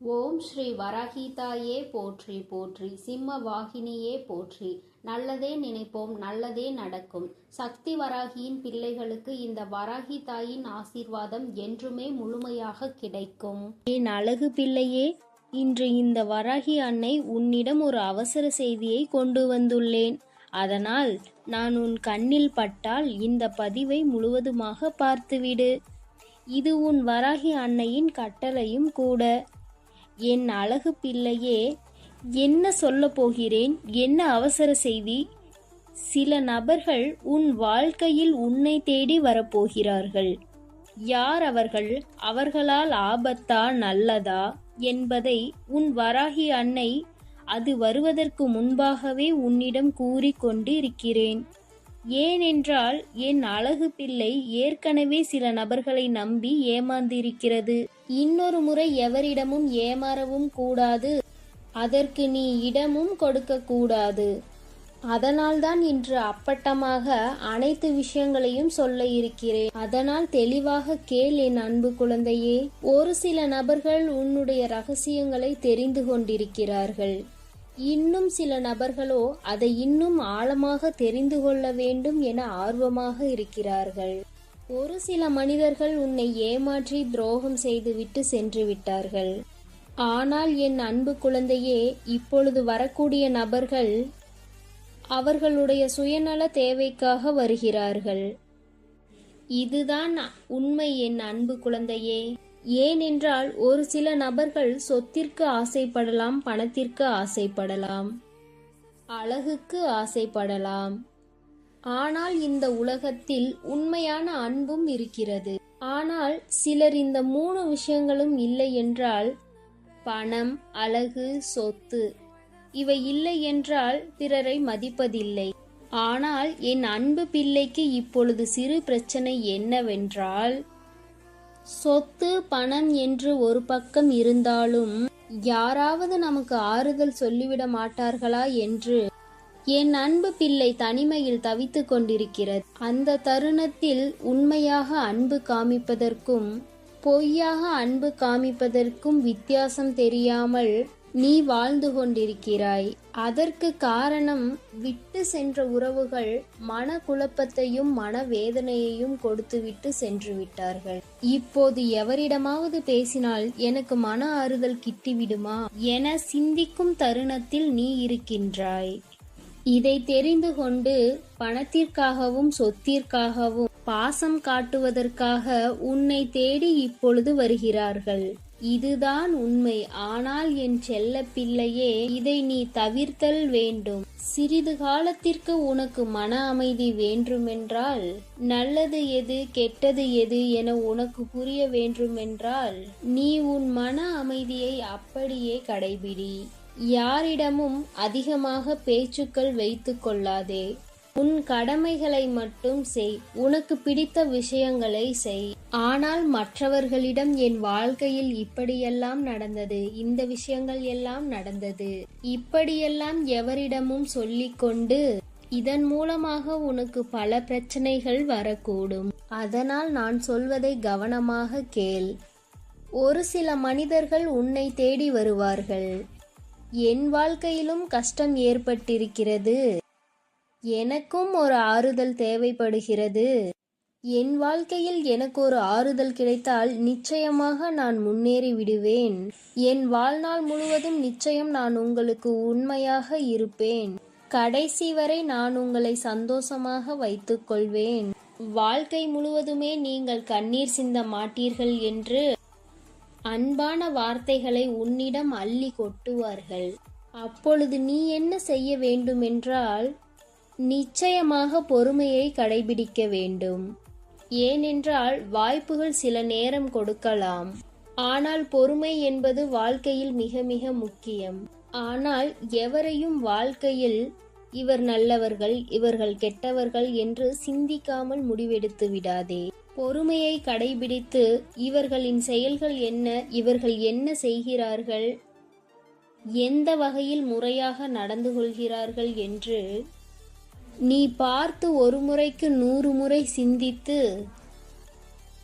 ஓம் ஸ்ரீ வரஹீதாயே போற்றி போற்றி. சிம்ம வாகினியே போற்றி. நல்லதே நினைப்போம் நல்லதே நடக்கும். சக்தி வராகியின் பிள்ளைகளுக்கு இந்த வராகி தாயின் ஆசீர்வாதம் என்றுமே முழுமையாக கிடைக்கும். என் அழகு பிள்ளையே இன்று இந்த வராகி அன்னை உன்னிடம் ஒரு அவசர செய்தியை கொண்டு வந்துள்ளேன். அதனால் நான் உன் கண்ணில் பட்டால் இந்த பதிவை முழுவதுமாக பார்த்துவிடு. இது உன் வராகி அன்னையின் கட்டளையும் கூட. என் அழகு பிள்ளையே என்ன சொல்ல போகிறேன்? என்ன அவசர செய்தி? சில நபர்கள் உன் வாழ்க்கையில் உன்னை தேடி வரப்போகிறார்கள். யார் அவர்கள்? அவர்களால் ஆபத்தா நல்லதா? என்பதை உன் வராகி அன்னை அது வருவதற்கு முன்பாகவே உன்னிடம் கூறிக்கொண்டு இருக்கிறேன் ஏனென்றால் என் அழகு பிள்ளை ஏற்கனவே சில நபர்களை நம்பி ஏமாந்திருக்கிறது. இன்னொரு முறை எவரிடமும் ஏமாறவும் கூடாது. அதற்கு நீ இடமும் கொடுக்க கூடாது. அதனால்தான் இன்று அப்பட்டமாக அனைத்து விஷயங்களையும் சொல்ல இருக்கிறேன். அதனால் தெளிவாக கேள் என் அன்பு குழந்தையே. ஒரு சில நபர்கள் உன்னுடைய ரகசியங்களை தெரிந்து கொண்டிருக்கிறார்கள். இன்னும் சில நபர்களோ அதை இன்னும் ஆழமாக தெரிந்து கொள்ள வேண்டும் என ஆர்வமாக இருக்கிறார்கள். ஒரு சில மனிதர்கள் உன்னை ஏமாற்றி துரோகம் செய்துவிட்டு சென்று விட்டார்கள். ஆனால் என் அன்பு குழந்தையே இப்பொழுது வரக்கூடிய நபர்கள் அவர்களுடைய சுயநல தேவைக்காக வருகிறார்கள். இதுதான் உண்மை என் அன்பு குழந்தையே. ஏனென்றால் ஒரு சில நபர்கள் சொத்திற்கு ஆசைப்படலாம் பணத்திற்கு ஆசைப்படலாம் அழகுக்கு ஆசைப்படலாம். ஆனால் இந்த உலகத்தில் உண்மையான அன்பும் இருக்கிறது. ஆனால் சிலர் இந்த மூணு விஷயங்களும் இல்லை என்றால் பணம் அழகு சொத்து இவை இல்லை என்றால் பிறரை மதிப்பதில்லை. ஆனால் என் அன்பு பிள்ளைக்கு இப்பொழுது சிறு பிரச்சனை என்னவென்றால் சொத்து பணம் என்று ஒரு பக்கம் இருந்தாலும் யாராவது நமக்கு ஆறுதல் சொல்லிவிட மாட்டார்களா என்று என் அன்பு பிள்ளை தனிமையில் தவித்துக் கொண்டிருக்கிறது. அந்த தருணத்தில் உண்மையாக அன்பு காமிப்பதற்கும் பொய்யாக அன்பு காமிப்பதற்கும் வித்தியாசம் தெரியாமல் நீ வாழ்ந்து கொண்டிருக்கிறாய். அதற்கு காரணம் விட்டு சென்ற உறவுகள் மன குழப்பத்தையும் மனவேதனையையும் கொடுத்துவிட்டு சென்று விட்டார்கள். இப்போது எவரிடமாவது பேசினால் எனக்கு மன ஆறுதல் கிட்டிவிடுமா? என சிந்திக்கும் தருணத்தில் நீ இருக்கின்றாய். இதை தெரிந்து கொண்டு பணத்திற்காகவும் சொத்திற்காகவும் பாசம் காட்டுவதற்காக உன்னை தேடி இப்பொழுது வருகிறார்கள். இதுதான் உண்மை. ஆனால் என் செல்ல பிள்ளையே இதை நீ தவிர்த்தல் வேண்டும். சிறிது காலத்திற்கு உனக்கு மன அமைதி வேண்டுமென்றால் நல்லது எது கெட்டது எது என உனக்கு புரிய வேண்டுமென்றால் நீ உன் மன அமைதியை அப்படியே கடைபிடி. யாரிடமும் அதிகமாக பேச்சுக்கள் வைத்து கொள்ளாதே. உன் கடமைகளை மட்டும் செய். உனக்கு பிடித்த விஷயங்களை செய். ஆனால் மற்றவர்களிடம் என் வாழ்க்கையில் இப்படியெல்லாம் நடந்தது. இந்த விஷயங்கள் எல்லாம் நடந்தது. இப்படியெல்லாம் எவரிடமும் சொல்லிக்கொண்டு இதன் மூலமாக உனக்கு பல பிரச்சனைகள் வரக்கூடும். அதனால் நான் சொல்வதை கவனமாக கேள். ஒரு சில மனிதர்கள் உன்னை தேடி வருவார்கள். என் வாழ்க்கையிலும் கஷ்டம் ஏற்பட்டிருக்கிறது. எனக்கும் ஒரு ஆறுதல் தேவைப்படுகிறது. என் வாழ்க்கையில் எனக்கு ஒரு ஆறுதல் கிடைத்தால் நிச்சயமாக நான் முன்னேறி விடுவேன். என் வாழ்நாள் முழுவதும் நிச்சயம் நான் உங்களுக்கு உண்மையாக இருப்பேன். கடைசி வரை நான் உங்களை சந்தோஷமாக வைத்துக்கொள்வேன் வாழ்க்கை முழுவதுமே நீங்கள் கண்ணீர் சிந்த மாட்டீர்கள் என்று அன்பான வார்த்தைகளை உன்னிடம் அள்ளி கொட்டுவார்கள். அப்பொழுது நீ என்ன செய்ய வேண்டுமென்றால் நிச்சயமாக பொறுமையை கடைபிடிக்க வேண்டும். ஏனென்றால் வாய்ப்புகள் சில நேரம் கொடுக்கலாம். ஆனால் பொறுமை என்பது வாழ்க்கையில் மிக மிக முக்கியம். ஆனால் எவரையும் வாழ்க்கையில் இவர் நல்லவர்கள் இவர்கள் கெட்டவர்கள் என்று சிந்திக்காமல் முடிவெடுத்து விடாதே. பொறுமையை கடைபிடித்து இவர்களின் செயல்கள் என்ன இவர்கள் என்ன செய்கிறார்கள் எந்த வகையில் முறையாக நடந்து கொள்கிறார்கள் என்று நீ பார்த்து ஒரு முறைக்கு நூறு முறை சிந்தித்து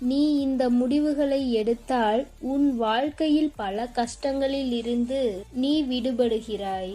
நீ இந்த முடிவுகளை எடுத்தால் உன் வாழ்க்கையில் பல கஷ்டங்களில் இருந்து நீ விடுபடுகிறாய்.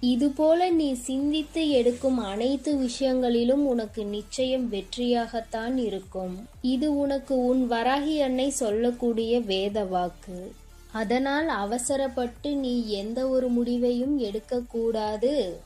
இதுபோல நீ சிந்தித்து எடுக்கும் அனைத்து விஷயங்களிலும் உனக்கு நிச்சயம் வெற்றியாகத்தான் இருக்கும். இது உனக்கு உன் வராகி அன்னை சொல்லக்கூடிய வேத வாக்கு. அதனால் அவசரப்பட்டு நீ எந்த ஒரு முடிவையும் எடுக்கக்கூடாது.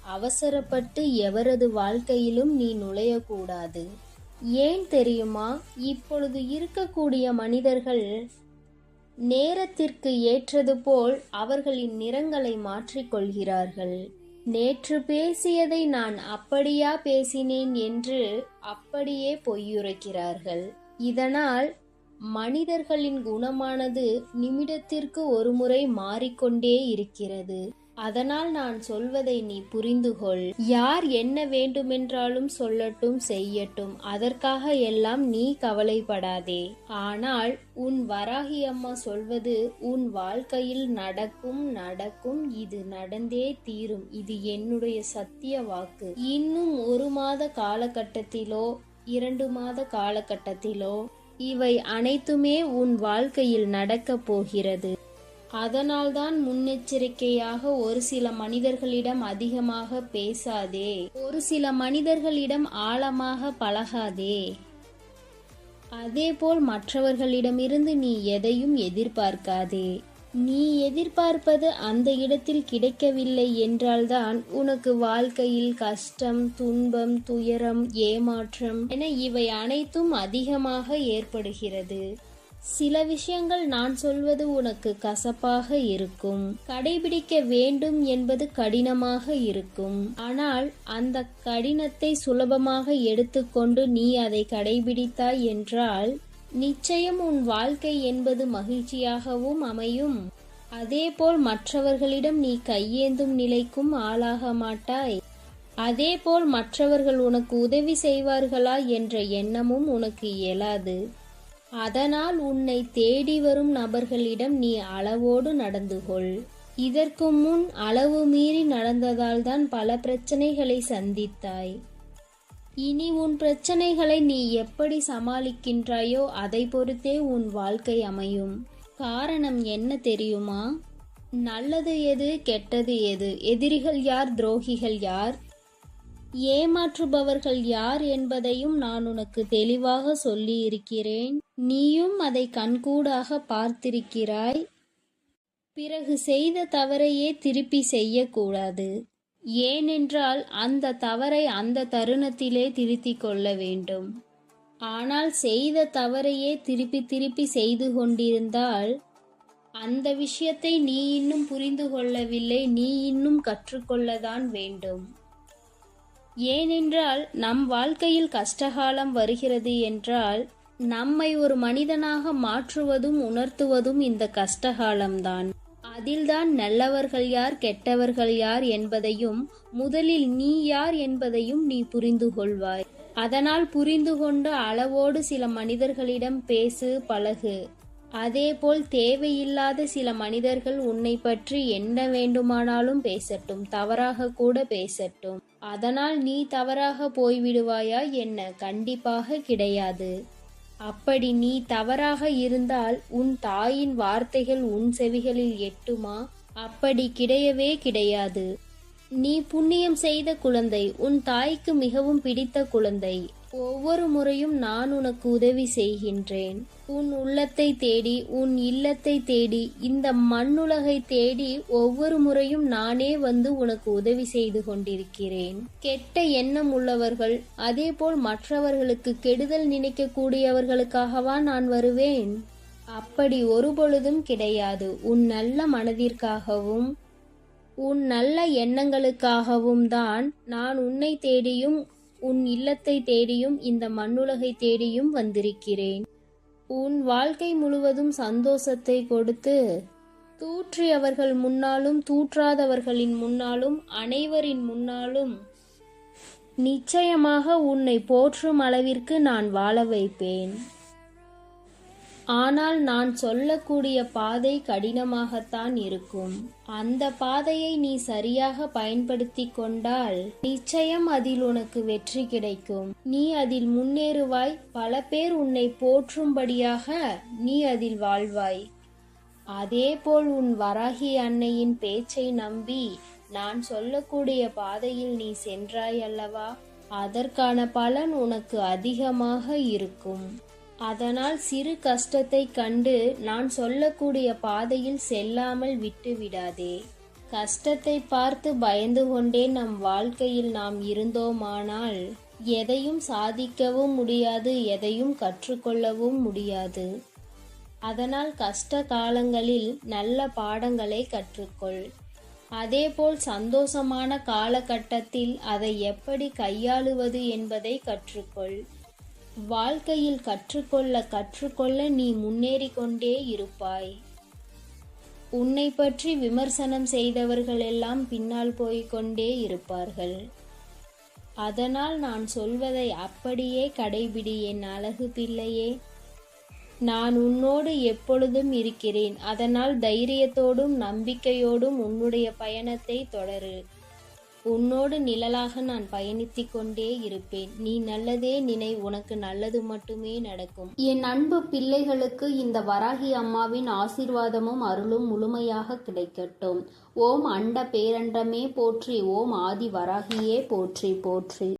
அவசரப்பட்டு எவரது வாழ்க்கையிலும் நீ நுழையக்கூடாது. ஏன் தெரியுமா? இப்பொழுது இருக்கக்கூடிய மனிதர்கள் நேரத்திற்கு ஏற்றது போல் அவர்களின் நிறங்களை மாற்றிக்கொள்கிறார்கள். நேற்று பேசியதை நான் அப்படியா பேசினேன் என்று அப்படியே பொய்யுரைக்கிறார்கள். இதனால் மனிதர்களின் குணமானது நிமிடத்திற்கு ஒருமுறை மாறிக்கொண்டே இருக்கிறது. அதனால் நான் சொல்வதை நீ புரிந்துகொள். யார் என்ன வேண்டுமென்றாலும் சொல்லட்டும் செய்யட்டும். அதற்காக எல்லாம் நீ கவலைப்படாதே. ஆனால் உன் வராகி அம்மா சொல்வது உன் வாழ்க்கையில் நடக்கும் நடக்கும். இது நடந்தே தீரும். இது என்னுடைய சத்திய வாக்கு. இன்னும் ஒரு மாத காலகட்டத்திலோ இரண்டு மாத காலகட்டத்திலோ இவை அனைத்துமே உன் வாழ்க்கையில் நடக்கப் போகிறது. அதனால்தான் முன்னெச்சரிக்கையாக ஒரு சில மனிதர்களிடம் அதிகமாக பேசாதே. ஒரு சில மனிதர்களிடம் ஆழமாக பழகாதே. அதேபோல் மற்றவர்களிடமிருந்து நீ எதையும் எதிர்பார்க்காதே. நீ எதிர்பார்ப்பது அந்த இடத்தில் கிடைக்கவில்லை என்றால்தான் உனக்கு வாழ்க்கையில் கஷ்டம் துன்பம் துயரம் ஏமாற்றம் என இவை அனைத்தும் அதிகமாக ஏற்படுகிறது. சில விஷயங்கள் நான் சொல்வது உனக்கு கசப்பாக இருக்கும். கடைபிடிக்க வேண்டும் என்பது கடினமாக இருக்கும். ஆனால் அந்த கடினத்தை சுலபமாக எடுத்துக்கொண்டு நீ அதை கடைபிடித்தாய் என்றால் நிச்சயம் உன் வாழ்க்கை என்பது மகிழ்ச்சியாகவும் அமையும். அதேபோல் மற்றவர்களிடம் நீ கையேந்தும் நிலைக்கும் ஆளாக மாட்டாய். அதேபோல் மற்றவர்கள் உனக்கு உதவி செய்வார்களா என்ற எண்ணமும் உனக்கு இயலாது. அதனால் உன்னை தேடி வரும் நபர்களிடம் நீ அளவோடு நடந்து கொள் இதற்கு முன் அளவு மீறி நடந்ததால் தான் பல பிரச்சனைகளை சந்தித்தாய். இனி உன் பிரச்சனைகளை நீ எப்படி சமாளிக்கின்றாயோ அதை பொறுத்தே உன் வாழ்க்கை அமையும். காரணம் என்ன தெரியுமா? நல்லது எது கெட்டது எது? எதிரிகள் யார் துரோகிகள் யார்? ஏமாற்றுபவர்கள் யார் என்பதையும் நான் உனக்கு தெளிவாக சொல்லியிருக்கிறேன். நீயும் அதை கண்கூடாக பார்த்திருக்கிறாய். பிறகு செய்த தவறையே திருப்பி செய்யக்கூடாது. ஏனென்றால் அந்த தவறை அந்த தருணத்திலே திருத்திக் கொள்ள வேண்டும். ஆனால் செய்த தவறையே திருப்பி திருப்பி செய்து கொண்டிருந்தால் அந்த விஷயத்தை நீ இன்னும் புரிந்து கொள்ளவில்லை. நீ இன்னும் கற்றுக்கொள்ளதான் வேண்டும். ஏனென்றால் நம் வாழ்க்கையில் கஷ்டகாலம் வருகிறது என்றால் நம்மை ஒரு மனிதனாக மாற்றுவதும் உணர்த்துவதும் இந்த கஷ்டகாலம்தான். அதில்தான் நல்லவர்கள் யார் கெட்டவர்கள் யார் என்பதையும் முதலில் நீ யார் என்பதையும் நீ புரிந்து கொள்வாய். அதனால் புரிந்து கொண்டு அளவோடு சில மனிதர்களிடம் பேசு பழகு. அதேபோல் தேவையில்லாத சில மனிதர்கள் உன்னை பற்றி என்ன வேண்டுமானாலும் பேசட்டும் தவறாக கூட பேசட்டும். அதனால் நீ தவறாக போய்விடுவாயா என்ன? கண்டிப்பாக கிடையாது. அப்படி நீ தவறாக இருந்தால் உன் தாயின் வார்த்தைகள் உன் செவிகளில் எட்டுமா? அப்படி கிடையவே கிடையாது. நீ புண்ணியம் செய்த குழந்தை உன் தாய்க்கு மிகவும் பிடித்த குழந்தை. ஒவ்வொரு முறையும் நான் உனக்கு உதவி செய்கின்றேன். உன் உள்ளத்தை தேடி உன் இல்லத்தை தேடி இந்த மண்ணுலகை தேடி ஒவ்வொரு முறையும் நானே வந்து உனக்கு உதவி செய்து கொண்டிருக்கிறேன். கெட்ட எண்ணம் உள்ளவர்கள் அதேபோல் மற்றவர்களுக்கு கெடுதல் நினைக்கக்கூடியவர்களுக்காகவா நான் வருவேன்? அப்படி ஒருபொழுதும் கிடையாது. உன் நல்ல மனதிற்காகவும் உன் நல்ல எண்ணங்களுக்காகவும் தான் நான் உன்னை தேடியும் உன் இல்லத்தை தேடியும் இந்த மண்ணுலகை தேடியும் வந்திருக்கிறேன். உன் வாழ்க்கை முழுவதும் சந்தோஷத்தை கொடுத்து தூற்றியவர்கள் முன்னாலும் தூற்றாதவர்களின் முன்னாலும் அனைவரின் முன்னாலும் நிச்சயமாக உன்னை போற்றும் அளவிற்கு நான் வாழ வைப்பேன். ஆனால் நான் சொல்லக்கூடிய பாதை கடினமாகத்தான் இருக்கும். அந்த பாதையை நீ சரியாக பயன்படுத்தி கொண்டால் நிச்சயம் அதில் உனக்கு வெற்றி கிடைக்கும். நீ அதில் முன்னேறுவாய். பல பேர் உன்னை போற்றும்படியாக நீ அதில் வாழ்வாய். அதேபோல் உன் வராகி அன்னையின் பேச்சை நம்பி நான் சொல்லக்கூடிய பாதையில் நீ சென்றாய் அல்லவா அதற்கான பலன் உனக்கு அதிகமாக இருக்கும். அதனால் சிறு கஷ்டத்தை கண்டு நான் சொல்லக்கூடிய பாதையில் செல்லாமல் விட்டு விடாதே. கஷ்டத்தை பார்த்து பயந்து கொண்டே நம் வாழ்க்கையில் நாம் இருந்தோமானால் எதையும் சாதிக்கவும் முடியாது எதையும் கற்றுக்கொள்ளவும் முடியாது. அதனால் கஷ்ட காலங்களில் நல்ல பாடங்களை கற்றுக்கொள். அதேபோல் சந்தோஷமான காலகட்டத்தில் அதை எப்படி கையாளுவது என்பதை கற்றுக்கொள். வாழ்க்கையில் கற்றுக்கொள்ள கற்றுக்கொள்ள நீ முன்னேறி கொண்டே இருப்பாய். உன்னை பற்றி விமர்சனம் செய்தவர்கள் எல்லாம் பின்னால் போய்கொண்டே இருப்பார்கள். அதனால் நான் சொல்வதை அப்படியே கடைபிடி என் அழகு பிள்ளையே. நான் உன்னோடு எப்பொழுதும் இருக்கிறேன். அதனால் தைரியத்தோடும் நம்பிக்கையோடும் உன்னுடைய பயணத்தை தொடரு. உன்னோடு நிழலாக நான் பயணித்துக் கொண்டே இருப்பேன். நீ நல்லதே நினை உனக்கு நல்லது மட்டுமே நடக்கும். என் அன்பு பிள்ளைகளுக்கு இந்த வராகி அம்மாவின் ஆசீர்வாதமும் அருளும் முழுமையாக கிடைக்கட்டும். ஓம் அண்ட பேரண்டமே போற்றி ஓம் ஆதி வராகியே போற்றி போற்றி.